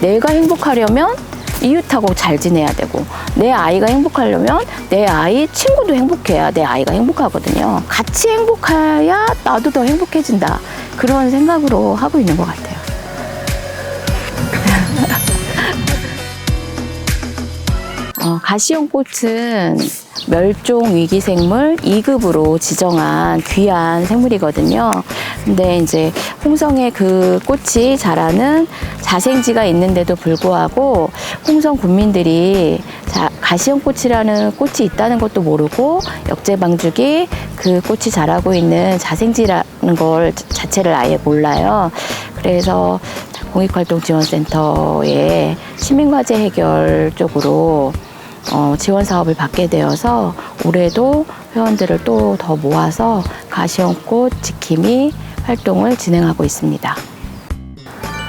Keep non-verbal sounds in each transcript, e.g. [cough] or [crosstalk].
내가 행복하려면 이웃하고 잘 지내야 되고 내 아이가 행복하려면 내 아이 친구도 행복해야 내 아이가 행복하거든요. 같이 행복해야 나도 더 행복해진다. 그런 생각으로 하고 있는 것 같아요. [laughs] 어, 가시용꽃은 멸종 위기 생물 2급으로 지정한 귀한 생물이거든요. 근데 이제 홍성에 그 꽃이 자라는 자생지가 있는데도 불구하고 홍성 군민들이 자, 가시용꽃이라는 꽃이 있다는 것도 모르고 역제방죽이 그 꽃이 자라고 있는 자생지라는 걸 자체를 아예 몰라요. 그래서 공익활동지원센터의 시민과제 해결 쪽으로 어, 지원 사업을 받게 되어서 올해도 회원들을 또 더 모아서 가시연꽃 지킴이 활동을 진행하고 있습니다.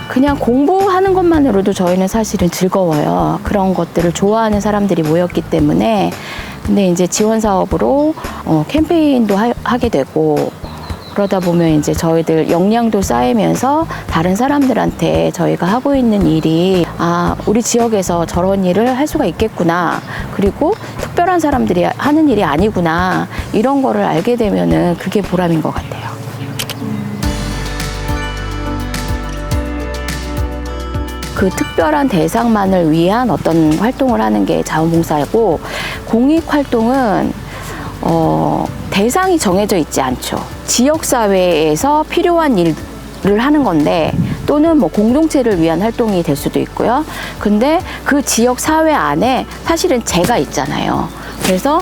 그냥 공부하는 것만으로도 저희는 사실은 즐거워요. 그런 것들을 좋아하는 사람들이 모였기 때문에. 근데 이제 지원 사업으로 어, 캠페인도 하, 하게 되고 그러다 보면 이제 저희들 역량도 쌓이면서 다른 사람들한테 저희가 하고 있는 일이 아, 우리 지역에서 저런 일을 할 수가 있겠구나. 그리고 특별한 사람들이 하는 일이 아니구나. 이런 거를 알게 되면은 그게 보람인 것 같아요. 그 특별한 대상만을 위한 어떤 활동을 하는 게 자원봉사이고 공익 활동은 어, 대상이 정해져 있지 않죠. 지역 사회에서 필요한 일을 하는 건데 또는 뭐 공동체를 위한 활동이 될 수도 있고요. 근데 그 지역 사회 안에 사실은 제가 있잖아요. 그래서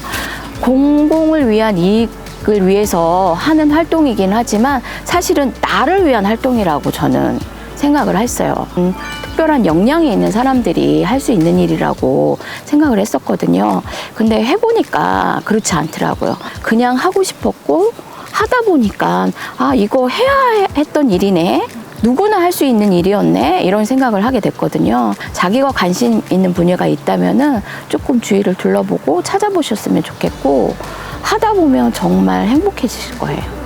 공공을 위한 이익을 위해서 하는 활동이긴 하지만 사실은 나를 위한 활동이라고 저는 생각을 했어요. 음, 특별한 역량이 있는 사람들이 할 수 있는 일이라고 생각을 했었거든요. 근데 해보니까 그렇지 않더라고요. 그냥 하고 싶었고 하다 보니까 아 이거 해야 했던 일이네. 누구나 할 수 있는 일이었네 이런 생각을 하게 됐거든요. 자기가 관심 있는 분야가 있다면은 조금 주위를 둘러보고 찾아보셨으면 좋겠고 하다 보면 정말 행복해지실 거예요.